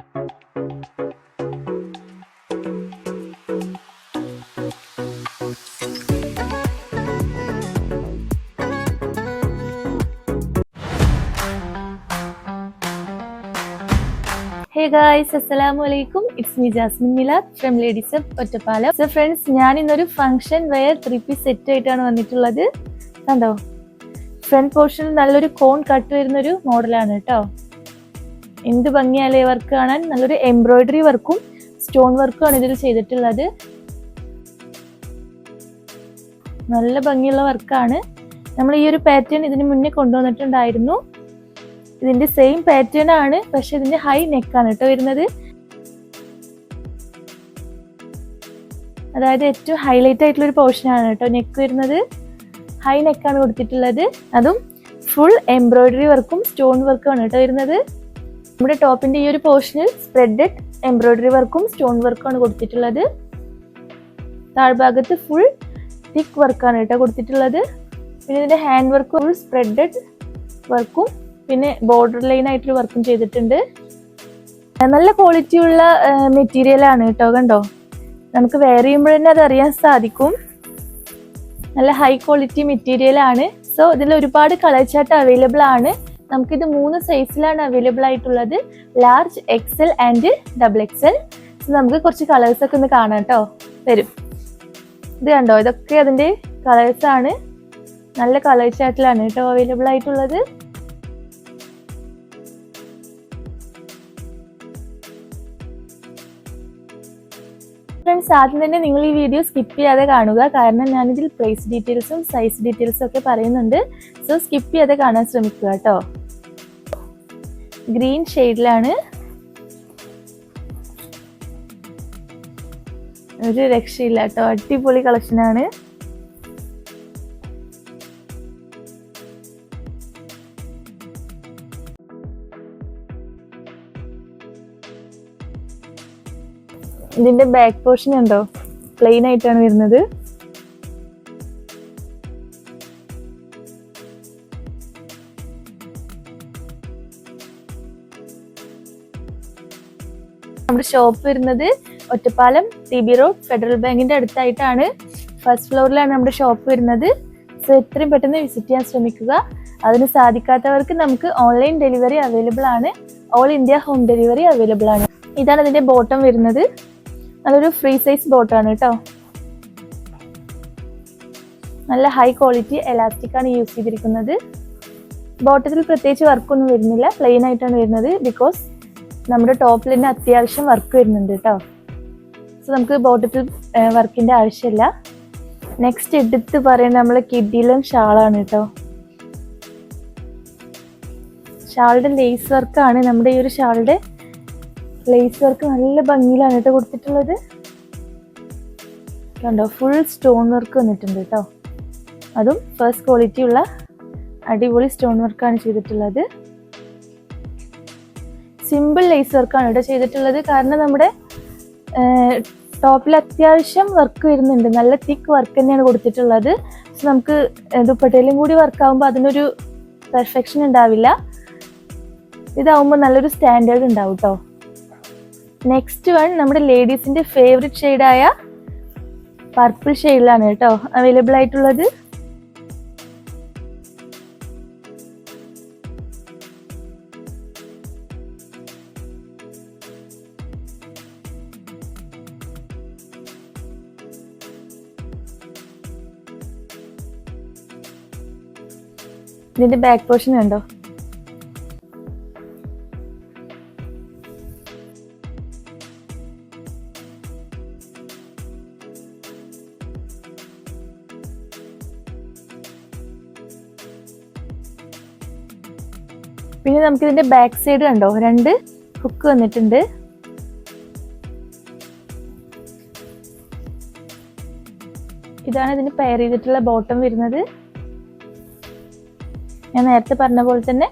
ഹേ guys അസ്സലാമു അലൈക്കും it's me Jasmin Milad from ladies of Ottapalam so friends ഞാൻ ഇന്നൊരു function where three piece set ആയിട്ടാണ് വന്നിട്ടുള്ളത്. കണ്ടോ? ഫ്രണ്ട് പോർഷനിൽ നല്ലൊരു കോൺ കട്ട് വരുന്നൊരു മോഡലാണ് കേട്ടോ. എന്ത് ഭംഗിയാലേ വർക്ക് കാണാൻ നല്ലൊരു എംബ്രോയിഡറി വർക്കും സ്റ്റോൺ വർക്കും ആണ് ഇതിൽ ചെയ്തിട്ടുള്ളത്. നല്ല ഭംഗിയുള്ള വർക്കാണ് നമ്മൾ ഈ ഒരു പാറ്റേൺ ഇതിന് മുന്നേ കൊണ്ടുവന്നിട്ടുണ്ടായിരുന്നു. ഇതിന്റെ സെയിം പാറ്റേൺ ആണ് പക്ഷെ ഇതിന്റെ ഹൈ നെക്കാണ് കേട്ടോ വരുന്നത്. അതായത് ഏറ്റവും ഹൈലൈറ്റ് ആയിട്ടുള്ള ഒരു പോർഷൻ ആണ് കേട്ടോ നെക്ക് വരുന്നത്. ഹൈ നെക്കാണ് കൊടുത്തിട്ടുള്ളത്. അതും ഫുൾ എംബ്രോയിഡറി വർക്കും സ്റ്റോൺ വർക്കും ആണ് കേട്ടോ വരുന്നത്. നമ്മുടെ ടോപ്പിന്റെ ഈ ഒരു പോർഷനിൽ സ്പ്രെഡ് എംബ്രോയിഡറി വർക്കും സ്റ്റോൺ വർക്കും ആണ് കൊടുത്തിട്ടുള്ളത്. താഴ്ഭാഗത്ത് ഫുൾ തിക്ക് വർക്കാണ് കേട്ടോ കൊടുത്തിട്ടുള്ളത്. പിന്നെ ഇതിന്റെ ഹാൻഡ് വർക്ക് ഫുൾ സ്പ്രെഡ് വർക്കും പിന്നെ ബോർഡർ ലൈൻ ആയിട്ടൊരു വർക്കും ചെയ്തിട്ടുണ്ട്. നല്ല ക്വാളിറ്റി ഉള്ള മെറ്റീരിയൽ ആണ് കേട്ടോ കണ്ടോ? നമുക്ക് വെയർ ചെയ്യുമ്പോൾ തന്നെ അത് അറിയാൻ സാധിക്കും. നല്ല ഹൈ ക്വാളിറ്റി മെറ്റീരിയൽ ആണ്. സോ ഇതിൽ ഒരുപാട് കളർ ചാർട്ട് അവൈലബിൾ ആണ്. നമുക്കിത് മൂന്ന് സൈസിലാണ് അവൈലബിൾ ആയിട്ടുള്ളത്. Large XL and double XL നമുക്ക് കുറച്ച് കളേഴ്സ് ഒക്കെ ഒന്ന് കാണാം കേട്ടോ വരും. ഇത് കണ്ടോ? ഇതൊക്കെ അതിന്റെ കളേഴ്സ് ആണ്. നല്ല കളർ ചാർട്ടിലാണ് കേട്ടോ അവൈലബിൾ ആയിട്ടുള്ളത്. ഫ്രണ്ട്സ് ആദ്യം തന്നെ നിങ്ങൾ ഈ വീഡിയോ സ്കിപ്പ് ചെയ്യാതെ കാണുക. കാരണം ഞാനിതിൽ പ്രൈസ് ഡീറ്റെയിൽസും സൈസ് ഡീറ്റെയിൽസും ഒക്കെ പറയുന്നുണ്ട്. സോ സ്കിപ്പ് ചെയ്യാതെ കാണാൻ ശ്രമിക്കുക കേട്ടോ ഗ്രീൻ ഷെയ്ഡിലാണ് ഒരു രക്ഷയില്ല കേട്ടോ. അടിപൊളി കളക്ഷനാണ്. ഇതിന്റെ ബാക്ക് പോർഷൻ ഉണ്ടോ? പ്ലെയിൻ ആയിട്ടാണ് വരുന്നത്. നമ്മുടെ ഷോപ്പ് വരുന്നത് Ottapalam T B road federal ബാങ്കിന്റെ അടുത്തായിട്ടാണ്. ഫസ്റ്റ് ഫ്ലോറിലാണ് നമ്മുടെ ഷോപ്പ് വരുന്നത്. സോ എത്രയും പെട്ടെന്ന് വിസിറ്റ് ചെയ്യാൻ ശ്രമിക്കുക. അതിന് സാധിക്കാത്തവർക്ക് നമുക്ക് ഓൺലൈൻ ഡെലിവറി അവൈലബിൾ ആണ്. All India home delivery available ആണ്. ഇതാണ് അതിന്റെ ബോട്ടം വരുന്നത്. നല്ലൊരു ഫ്രീ സൈസ് ബോട്ടാണ് കേട്ടോ നല്ല ഹൈ ക്വാളിറ്റി എലാസ്റ്റിക് ആണ് യൂസ് ചെയ്തിരിക്കുന്നത്. ബോട്ടത്തിൽ പ്രത്യേകിച്ച് വർക്കൊന്നും വരുന്നില്ല. പ്ലെയിൻ ആയിട്ടാണ് വരുന്നത് ബിക്കോസ് നമ്മുടെ തന്നെ അത്യാവശ്യം വർക്ക് വരുന്നുണ്ട് കേട്ടോ സോ നമുക്ക് ബോട്ടത്തിൽ വർക്കിന്റെ ആവശ്യമില്ല. നെക്സ്റ്റ് എടുത്ത് പറയുന്നത് നമ്മൾ കിഡിലും ഷാളാണ് കേട്ടോ ഷാളുടെ ലേസ് വർക്കാണ് നമ്മുടെ ഈ ഒരു ഷാളുടെ ലേസ് വർക്ക് നല്ല ഭംഗിയിലാണ് കേട്ടോ കൊടുത്തിട്ടുള്ളത്. കണ്ടോ ഫുൾ സ്റ്റോൺ വർക്ക് വന്നിട്ടുണ്ട് കേട്ടോ അതും ഫസ്റ്റ് ക്വാളിറ്റി ഉള്ള അടിപൊളി സ്റ്റോൺ വർക്കാണ് ചെയ്തിട്ടുള്ളത്. സിമ്പിൾ ലേസ് വർക്കാണ് കേട്ടോ ചെയ്തിട്ടുള്ളത്. കാരണം നമ്മുടെ ടോപ്പിൽ അത്യാവശ്യം വർക്ക് വരുന്നുണ്ട്. നല്ല തിക്ക് വർക്ക് തന്നെയാണ് കൊടുത്തിട്ടുള്ളത്. സോ നമുക്ക് ദുപ്പട്ടയിലും കൂടി വർക്ക് ആകുമ്പോൾ അതിനൊരു പെർഫെക്ഷൻ ഉണ്ടാവില്ല. ഇതാവുമ്പോൾ നല്ലൊരു സ്റ്റാൻഡേർഡ് ഉണ്ടാവും കേട്ടോ നെക്സ്റ്റ് വൺ നമ്മുടെ ലേഡീസിന്റെ ഫേവറേറ്റ് ഷെയ്ഡായ പർപ്പിൾ ഷെയ്ഡിലാണ് കേട്ടോ അവൈലബിൾ ആയിട്ടുള്ളത്. ഇതിന്റെ ബാക്ക് പോർഷൻ കണ്ടോ? പിന്നെ നമുക്ക് ഇതിന്റെ ബാക്ക് സൈഡ് കണ്ടോ? രണ്ട് ഹുക്ക് വന്നിട്ടുണ്ട്. ഇതാണ് ഇതിന് പെയർ ചെയ്തിട്ടുള്ള ബോട്ടം വരുന്നത്. ഞാൻ നേരത്തെ പറഞ്ഞ പോലെ തന്നെ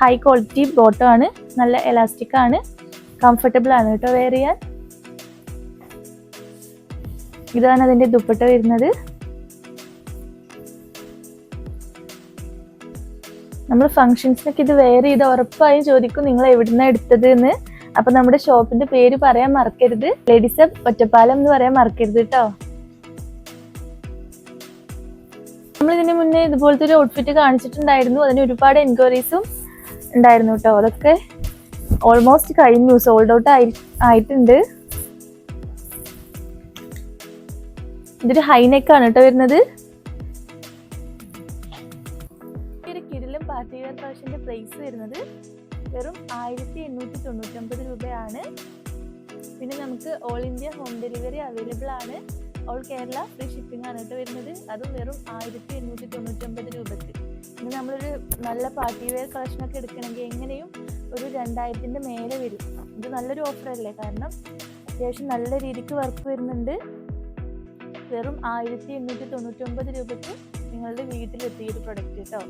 ഹൈ ക്വാളിറ്റി ബോട്ടം ആണ്. നല്ല എലാസ്റ്റിക് ആണ്. കംഫർട്ടബിൾ ആണ് കേട്ടോ വെയർ ചെയ്യാൻ. ഇതാണ് അതിന്റെ ദുപ്പട്ട വരുന്നത്. നമ്മൾ ഫംഗ്ഷൻസിനൊക്കെ ഇത് വെയർ ചെയ്ത് ഉറപ്പായും ചോദിക്കും നിങ്ങൾ എവിടുന്ന എടുത്തത് എന്ന് അപ്പൊ നമ്മുടെ ഷോപ്പിന്റെ പേര് പറയാൻ മറക്കരുത്. ലേഡീസ് ഒറ്റപ്പാലം എന്ന് പറയാൻ മറക്കരുത് കേട്ടോ. നമ്മൾ ഇതിന് മുന്നേ ഇതുപോലത്തെ ഒരു ഔട്ട്ഫിറ്റ് കാണിച്ചിട്ടുണ്ടായിരുന്നു. അതിന് ഒരുപാട് എൻക്വയറീസും ഉണ്ടായിരുന്നു കേട്ടോ അതൊക്കെ ഓൾമോസ്റ്റ് കഴിഞ്ഞു. സോൾഡ് ഔട്ട് ആയി ആയിട്ടുണ്ട്. ഇതൊരു ഹൈനെക്ക് ആണ് കേട്ടോ വരുന്നത്. കിരിലും ഒരു കിടിലും പാർട്ടി വെയർ കളക്ഷന്റെ പ്രൈസ് വരുന്നത് വെറും ആയിരത്തി എണ്ണൂറ്റി തൊണ്ണൂറ്റൊമ്പത് രൂപയാണ്. പിന്നെ നമുക്ക് all India home delivery available ആണ്. ഓൾ കേരള ഫ്രീ ഷിപ്പിംഗ് ആണ് കേട്ടോ വരുന്നത്. അതും വെറും ആയിരത്തി എണ്ണൂറ്റി തൊണ്ണൂറ്റൊമ്പത് രൂപക്ക്. ഇനി നമ്മളൊരു നല്ല പാർട്ടി വെയർ കളക്ഷൻ ഒക്കെ എടുക്കണമെങ്കിൽ എങ്ങനെയും ഒരു രണ്ടായിരത്തിന്റെ മേലെ വരും. ഇത് നല്ലൊരു ഓഫർ അല്ലേ? കാരണം അത്യാവശ്യം നല്ല രീതിക്ക് വർക്ക് വരുന്നുണ്ട്. വെറും ആയിരത്തി എണ്ണൂറ്റി തൊണ്ണൂറ്റൊമ്പത് രൂപയ്ക്ക് നിങ്ങളുടെ വീട്ടിലെത്തി ഈ ഒരു പ്രൊഡക്റ്റ് കേട്ടോ.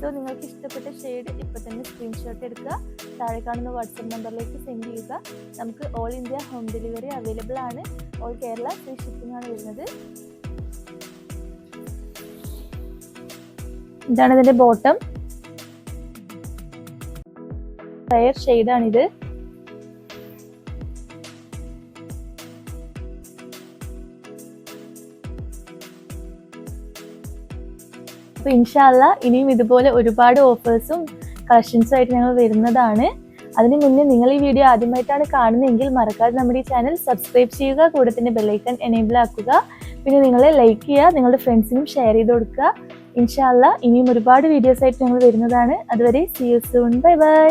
സോ നിങ്ങൾക്ക് ഇഷ്ടപ്പെട്ട ഷെയ്ഡ് ഇപ്പോൾ തന്നെ സ്ക്രീൻഷോട്ട് എടുക്കുക. താഴെ കാണുന്ന വാട്സപ്പ് നമ്പറിലേക്ക് സെൻഡ് ചെയ്യുക. നമുക്ക് all India home delivery available ആണ്. ഓൾ കേരള ഫ്രീ ഷിപ്പിംഗ് ആണ് വരുന്നത്. ഇതാണ് ഇതിന്റെ ബോട്ടം. റയർ ഷെയ്ഡാണിത് അപ്പൊ ഇൻഷാല്ല ഇനിയും ഇതുപോലെ ഒരുപാട് ഓഫേഴ്സും കളക്ഷൻസും ആയിട്ട് ഞങ്ങൾ വരുന്നതാണ്. അതിന് മുന്നേ നിങ്ങൾ ഈ വീഡിയോ ആദ്യമായിട്ടാണ് കാണുന്നതെങ്കിൽ മറക്കാതെ നമ്മുടെ ഈ ചാനൽ സബ്സ്ക്രൈബ് ചെയ്യുക കൂടെ തന്നെ ബെല്ലൈക്കൺ എനേബിൾ ആക്കുക. പിന്നെ നിങ്ങൾ ലൈക്ക് ചെയ്യുക നിങ്ങളുടെ ഫ്രണ്ട്സിനും ഷെയർ ചെയ്ത് കൊടുക്കുക. ഇൻഷാല്ല ഇനിയും ഒരുപാട് വീഡിയോസ് ആയിട്ട് ഞങ്ങൾ വരുന്നതാണ്. അതുവരെ see you soon bye bye